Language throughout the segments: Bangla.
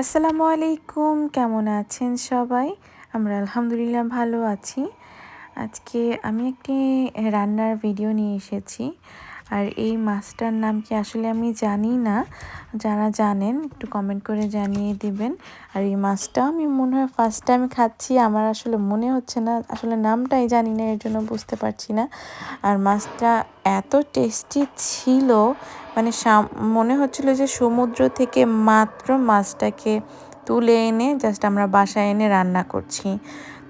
আসসালামু আলাইকুম, কেমন আছেন সবাই? আমরা আলহামদুলিল্লাহ ভালো আছি। আজকে আমি একটি রান্নার ভিডিও নিয়ে এসেছি। আর এই মাছটার নাম কি আসলে আমি জানি না। যারা জানেন, একটু কমেন্ট করে জানিয়ে দিবেন। আর এই মাছটা আমি মনে হয় ফার্স্ট টাইম খাচ্ছি, আমার আসলে মনে হচ্ছে না। আসলে নামটাই জানি না, এর জন্য বুঝতে পারছি না। আর মাছটা এত টেস্টি ছিল মানে মনে হচ্ছিল যে সমুদ্র থেকে মাত্র মাছটাকে তুলে এনে জাস্ট আমরা বাসায় এনে রান্না করছি।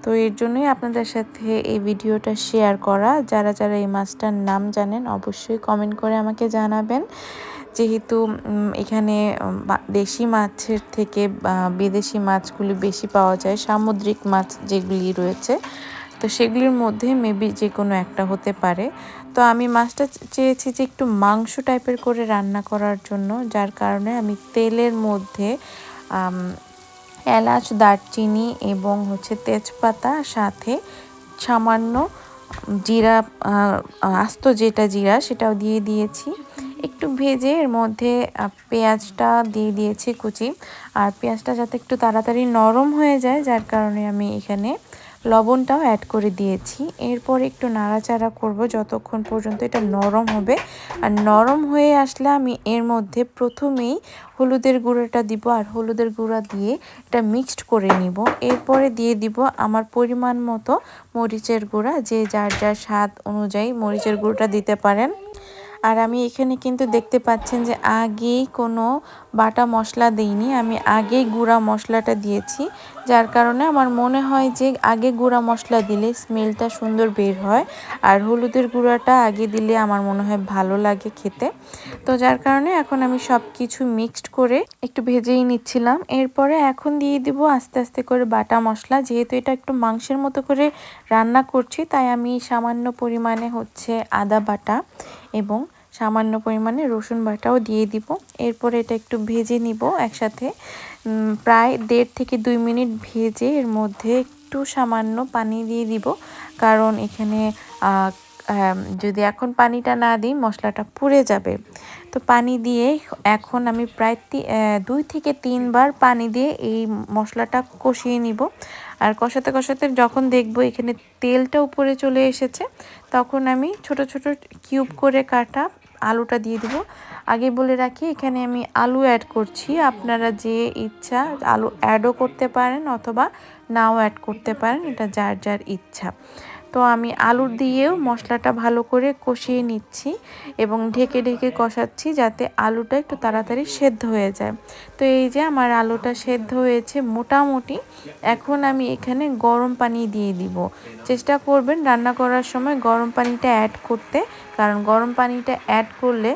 তো এর জন্যই আপনাদের সাথে এই ভিডিওটা শেয়ার করা। যারা যারা এই মাছটার নাম জানেন, অবশ্যই কমেন্ট করে আমাকে জানাবেন। যেহেতু এখানে দেশি মাছের থেকে বিদেশি মাছগুলি বেশি পাওয়া যায়, সামুদ্রিক মাছ যেগুলি রয়েছে। তো সেগুলির মধ্যে মেবি যে কোনো একটা হতে পারে। তো আমি মাছটা চেয়েছি যে একটু মাংস টাইপের করে রান্না করার জন্য, যার কারণে আমি তেলের মধ্যে এলাচ, দারচিনি এবং হচ্ছে তেজপাতা, সাথে সামান্য জিরা আস্ত যেটা জিরা সেটাও দিয়ে দিয়েছি। একটু ভেজে এর মধ্যে পেঁয়াজটা দিয়ে দিয়েছি কুচি। আর পেঁয়াজটা যাতে একটু তাড়াতাড়ি নরম হয়ে যায়, যার কারণে আমি এখানে লবণটাও অ্যাড করে দিয়েছি। এরপর একটু নাড়াচাড়া করব যতক্ষণ পর্যন্ত এটা নরম হবে। আর নরম হয়ে আসলে আমি এর মধ্যে প্রথমেই হলুদের গুঁড়োটা দিব আর হলুদের গুঁড়া দিয়ে এটা মিক্সড করে নিব। এরপরে দিয়ে দিব আমার পরিমাণ মতো মরিচের গুঁড়া। যে যার যার স্বাদ অনুযায়ী মরিচের গুঁড়োটা দিতে পারেন। আর আমি এখানে কিন্তু দেখতে পাচ্ছেন যে আগেই কোনো বাটা মশলা দিইনি। আমি আগেই গুঁড়া মশলাটা দিয়েছি, যার কারণে আমার মনে হয় যে আগে গুঁড়া মশলা দিলে স্মেলটা সুন্দর বের হয় আর হলুদের গুঁড়াটা আগে দিলে আমার মনে হয় ভালো লাগে খেতে। তো যার কারণে এখন আমি সব কিছু মিক্সড করে একটু ভেজেই নিচ্ছিলাম। এরপরে এখন দিয়ে দিব আস্তে আস্তে করে বাটা মশলা। যেহেতু এটা একটু মাংসের মতো করে রান্না করছি, তাই আমি সামান্য পরিমাণে হচ্ছে আদা বাটা। এবং সামান্য পরিমাণে রসুন বাটাও দিয়ে দিব। এরপর এটা একটু ভেজে নিব একসাথে। প্রায় দেড় থেকে দুই মিনিট ভেজে এর মধ্যে একটু সামান্য পানি দিয়ে দিব। কারণ এখানে যদি এখন পানিটা না দিই, মশলাটা পুড়ে যাবে। তো পানি দিয়ে এখন আমি প্রায় দুই থেকে তিনবার পানি দিয়ে এই মশলাটা কষিয়ে নিব। আর কষাতে কষাতে যখন দেখব এখানে তেলটা উপরে চলে এসেছে, তখন আমি ছোট ছোট কিউব করে কাটা আলুটা দিয়ে দেবো। আগে বলে রাখি, এখানে আমি আলু অ্যাড করছি। আপনারা যে ইচ্ছা আলু অ্যাডও করতে পারেন অথবা নাও অ্যাড করতে পারেন, এটা যার যার ইচ্ছা। তো আমি আলু দিয়েও মশলাটা ভালো করে কষিয়ে নিচ্ছি এবং ঢেকে ঢেকে কষাচ্ছি যাতে আলুটা একটু তাড়াতাড়ি সেদ্ধ হয়ে যায়। তো এই যে আমার আলুটা সেদ্ধ হয়েছে মোটামুটি, এখন আমি এখানে গরম পানি দিয়ে দিব। চেষ্টা করবেন রান্না করার সময় গরম পানিটা অ্যাড করতে, কারণ গরম পানিটা অ্যাড করলে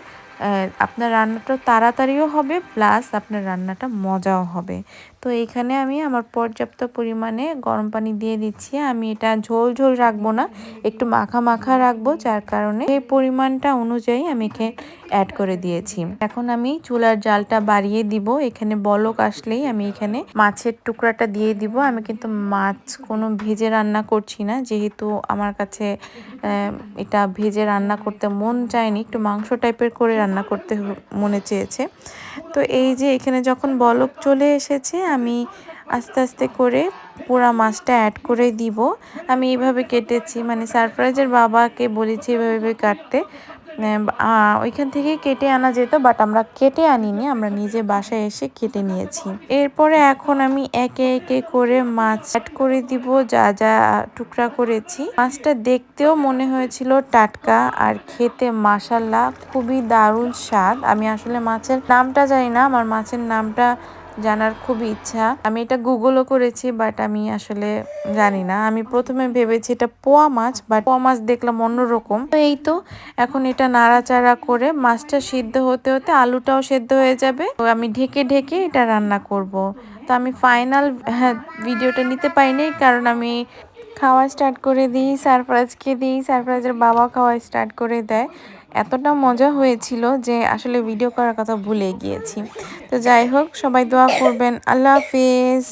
আপনার রান্নাটা তাড়াতাড়িও হবে প্লাস আপনার রান্নাটা মজাও হবে। তো এখানে আমি আমার পর্যাপ্ত পরিমাণে গরম পানি দিয়ে দিচ্ছি। আমি এটা ঝোল ঝোল রাখব না, একটু মাখা মাখা রাখব, যার কারণে এই পরিমাণটা অনুযায়ী আমি এখানে অ্যাড করে দিয়েছি। এখন আমি চুলার জালটা বাড়িয়ে দিব। এখানে বলক আসলেই আমি এখানে মাছের টুকরাটা দিয়ে দিব। আমি কিন্তু মাছ কোনো ভেজে রান্না করছি না, যেহেতু আমার কাছে এটা ভেজে রান্না করতে মন চায়নি, একটু মাংস টাইপের করে রান্না করতে মনে চেয়েছে। তো এই যে এখানে যখন বলক চলে এসেছে আমি আস্তে আস্তে করে পুরা মাছটা অ্যাড করে দিব। আমি এইভাবে কেটেছি মানে সারপ্রাইজের বাবাকে বলেছি এভাবে কাটতে। ওইখান থেকে কেটে আনা যেত বাট আমরা কেটে আনিনি, আমরা নিজে বাসায় এসে কেটে নিয়েছি। এরপরে এখন আমি একে একে করে মাছ অ্যাড করে দিব, যা যা টুকরা করেছি। মাছটা দেখতেও মনে হয়েছিল টাটকা, আর খেতে মাসাল্লা খুবই দারুণ স্বাদ। আমি আসলে মাছের নামটা জানি না, আমার মাছের নামটা জানার খুব ইচ্ছা। আমি এটা গুগলও করেছি বাট আমি আসলে জানি না। আমি প্রথমে ভেবেছি এটা পোয়া মাছ বাট পোয়া মাছ দেখলাম অন্যরকম। তো এই তো, এখন এটা নাড়াচাড়া করে মাছটা সিদ্ধ হতে হতে আলুটাও সেদ্ধ হয়ে যাবে। তো আমি ঢেকে ঢেকে এটা রান্না করব। তো আমি ফাইনাল হ্যাঁ ভিডিওটা নিতে পাইনি কারণ আমি খাওয়া স্টার্ট করে দিই সারপ্রাইজকে দিই সারপ্রাইজের বাবা খাওয়া স্টার্ট করে দেয়। এতটা মজা হয়েছিল যে আসলে ভিডিও করার কথা ভুলে গিয়েছি। তো যাই হোক, সবাই দোয়া করবেন। আল্লাহ হাফিজ।